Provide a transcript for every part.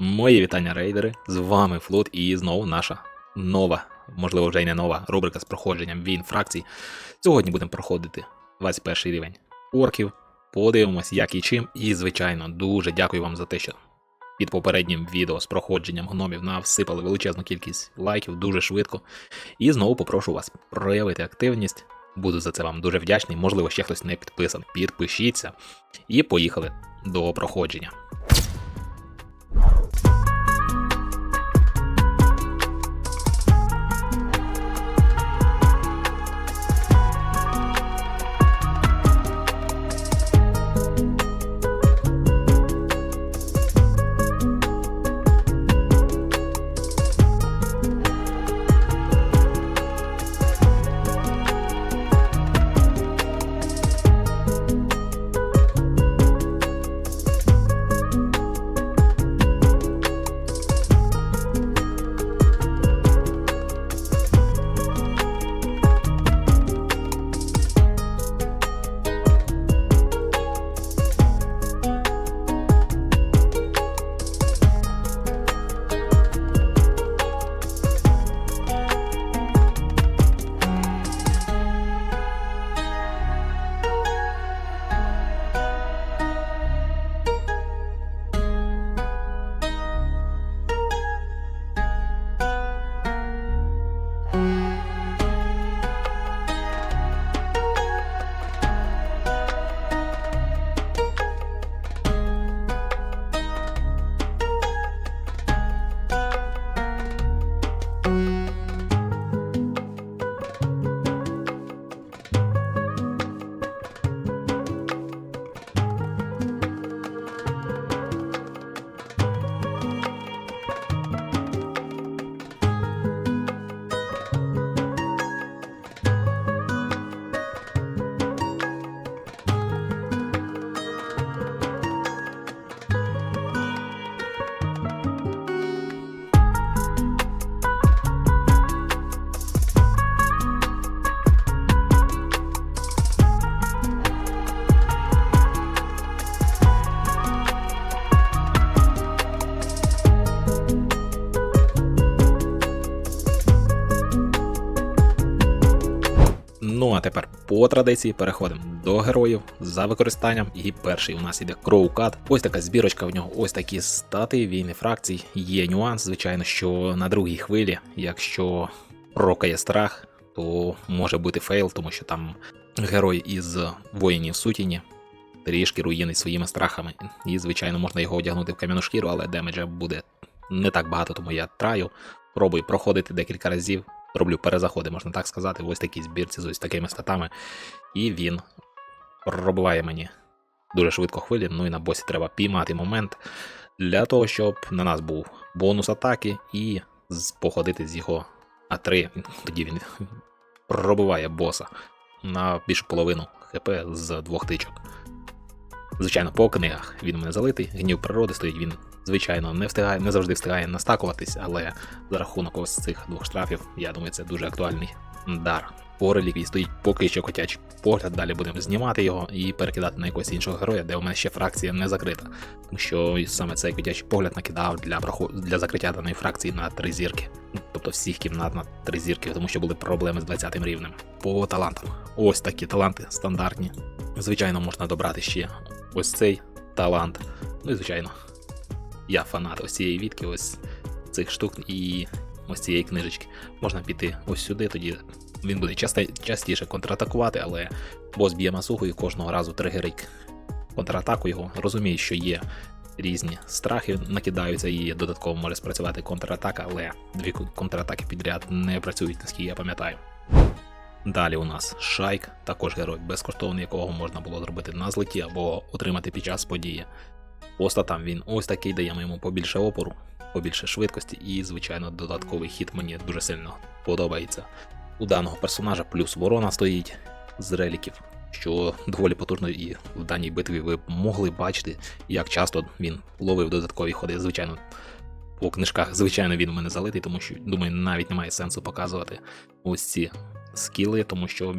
Мої вітання, рейдери. З вами Флот і знову наша нова, можливо, вже й не нова рубрика з проходженням війн фракцій. Сьогодні будемо проходити 21 рівень орків. Подивимось, як і чим. І, звичайно, дуже дякую вам за те, що під попереднім відео з проходженням гномів навсипали величезну кількість лайків дуже швидко. І знову попрошу вас проявити активність. Буду за це вам дуже вдячний. Можливо, ще хтось не підписаний. Підпишіться. І поїхали до проходження. По традиції переходимо до героїв за використанням. І перший у нас іде Кроукат. Ось така збірочка в нього, ось такі стати, війни фракцій. Є нюанс, звичайно, що на другій хвилі, якщо прокає страх, то може бути фейл, тому що там герой із воїнів сутіні трішки руїнить своїми страхами. І, звичайно, можна його одягнути в кам'яну шкіру, але демеджа буде не так багато, тому я траю. Пробую проходити декілька разів. Роблю перезаходи, можна так сказати, в ось такій збірці з ось такими статами. І він пробиває мені дуже швидко хвилі. Ну і на босі треба піймати момент для того, щоб на нас був бонус атаки і походити з його А3. Тоді він пробиває боса на більшу половину ХП з двох тичок. Звичайно, по книгах він у мене залитий, гнів природи стоїть, він, звичайно, не встигає, не завжди встигає настакуватись, але за рахунок ось цих двох штрафів, я думаю, це дуже актуальний дар. По реліквії стоїть поки що котячий погляд, далі будемо знімати його і перекидати на якогось іншого героя, де у мене ще фракція не закрита. Тому що саме цей котячий погляд накидав для для закриття даної фракції на три зірки. Ну, Тобто всіх кімнат на три зірки, тому що були проблеми з 20 рівнем. По талантам. Ось такі таланти стандартні. Звичайно, можна добрати ще ось цей талант. Ну і звичайно, я фанат ось цієї відки, ось цих штук і ось цієї книжечки. Можна піти ось сюди, тоді він буде частіше контратакувати, але бос б'є масухою кожного разу тригерить контратаку його. Розуміє, що є різні страхи, накидаються і додатково може спрацювати контратака, але дві контратаки підряд не працюють, наскільки я пам'ятаю. Далі у нас Шайк, також герой, безкоштовний, якого можна було зробити на злеті або отримати під час події. По статам він ось такий, даємо йому побільше опору, побільше швидкості, і, звичайно, додатковий хід мені дуже сильно подобається. У даного персонажа плюс ворона стоїть з реліків, що доволі потужно і в даній битві ви могли бачити, як часто він ловив додаткові ходи. Звичайно, по книжках, звичайно, він у мене залитий, тому що, думаю, навіть немає сенсу показувати ось ці скіли, тому що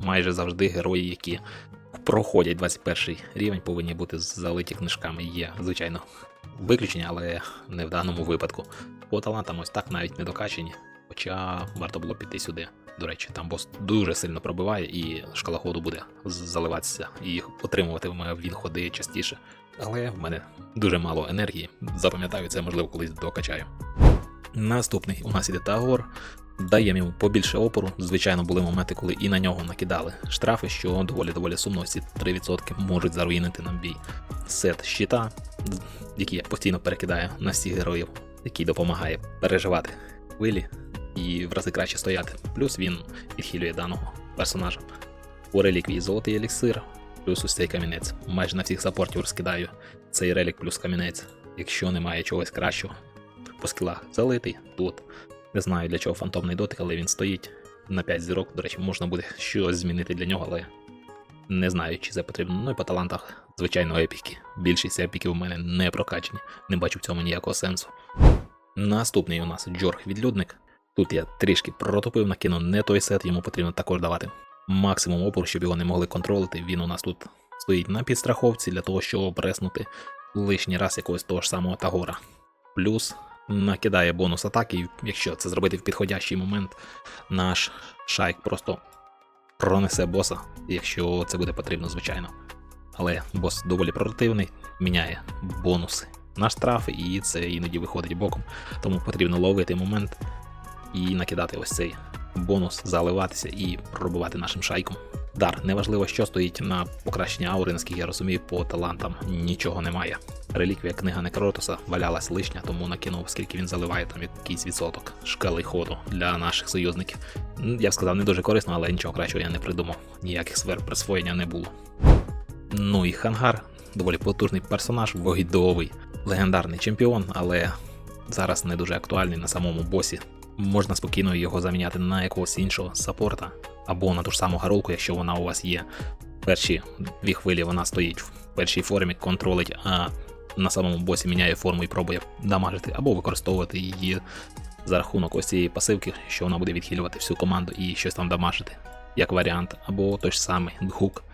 майже завжди герої, які проходять 21 рівень, повинні бути залиті книжками. Є, звичайно, виключення, але не в даному випадку. По талантам ось так навіть не докачені. Хоча варто було піти сюди. До речі, там бос дуже сильно пробиває, і шкала ходу буде заливатися і отримуватиме він ходи частіше. Але в мене дуже мало енергії. Запам'ятаю це, можливо, колись докачаю. Наступний у нас іде Тагор. Даємо йому побільше опору. Звичайно, були моменти, коли і на нього накидали штрафи, що доволі доволі сумно. Ці 3% можуть заруїнити нам бій. Сет щита, який я постійно перекидаю на всіх героїв, який допомагає переживати хвилі і в рази краще стояти. Плюс він відхилює даного персонажа. У реліквії золотий еліксир, плюс ось цей камінець. Майже на всіх саппортів розкидаю цей релік плюс камінець. Якщо немає чогось кращого, по скілах залитий тут. Не знаю для чого фантомний дотик, але він стоїть на 5 зірок. До речі, можна буде щось змінити для нього, але не знаю, чи це потрібно. Ну і по талантах, звичайно, епіки. Більшість епіків у мене не прокачені, не бачу в цьому ніякого сенсу. Наступний у нас Джорг відлюдник. Тут я трішки протупив, накинув не той сет, йому потрібно також давати максимум опору, щоб його не могли контролити. Він у нас тут стоїть на підстраховці для того, щоб преснути лишній раз якогось того ж самого Тагора. Плюс накидає бонус атаки, якщо це зробити в підходящий момент, наш шайк просто пронесе боса, якщо це буде потрібно, звичайно. Але бос доволі противний, міняє бонуси на штрафи, і це іноді виходить боком. Тому потрібно ловити момент і накидати ось цей бонус, заливатися і пробувати нашим шайком. Дар, неважливо, що стоїть на покращення аури, наскільки я розумію, по талантам нічого немає. Реліквія книга Некротоса валялась лишня, тому накинув, оскільки він заливає там якийсь відсоток шкали ходу для наших союзників. Я б сказав, не дуже корисно, але нічого кращого я не придумав. Ніяких сфер присвоєння не було. Ну і Хангар, доволі потужний персонаж, вогідовий, легендарний чемпіон, але зараз не дуже актуальний на самому босі. Можна спокійно його заміняти на якогось іншого саппорта або на ту ж саму гаролку, якщо вона у вас є. Перші дві хвилі вона стоїть в першій формі, контролить, а на самому босі міняє форму і пробує дамажити, або використовувати її за рахунок ось цієї пасивки, що вона буде відхилювати всю команду і щось там дамажити, як варіант, або той ж самий гук.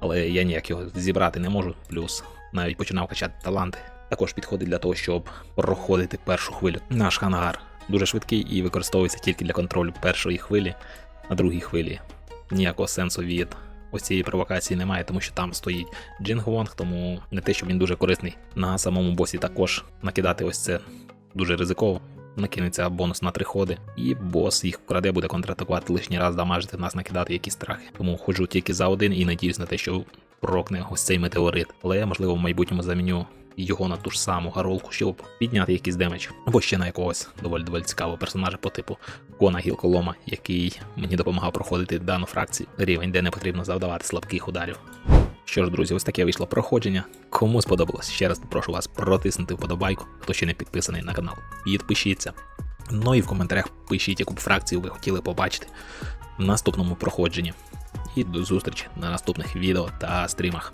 Але я ніяк його зібрати не можу, плюс навіть починав качати таланти. Також підходить для того, щоб проходити першу хвилю. Наш хангар дуже швидкий і використовується тільки для контролю першої хвилі, на другій хвилі ніякого сенсу від ось цієї провокації немає, тому що там стоїть Джинг Вонг, тому не те, що він дуже корисний. На самому босі також накидати ось це дуже ризиково. Накинеться бонус на три ходи, і бос їх вкраде, буде контратакувати лишній раз, дамажити нас, накидати якісь страхи. Тому ходжу тільки за один і надіюсь на те, що прокне ось цей метеорит. Але можливо в майбутньому заміню його на ту ж саму гаролку, щоб підняти якийсь демедж. Або ще на якогось доволі доволі цікавого персонажа по типу Кона Гілколома, який мені допомагав проходити дану фракцію рівень, де не потрібно завдавати слабких ударів. Що ж, друзі, ось таке вийшло проходження. Кому сподобалось, ще раз прошу вас протиснути вподобайку, хто ще не підписаний на канал. Підпишіться. Ну і в коментарях пишіть, яку б фракцію ви хотіли побачити в наступному проходженні. І до зустрічі на наступних відео та стрімах.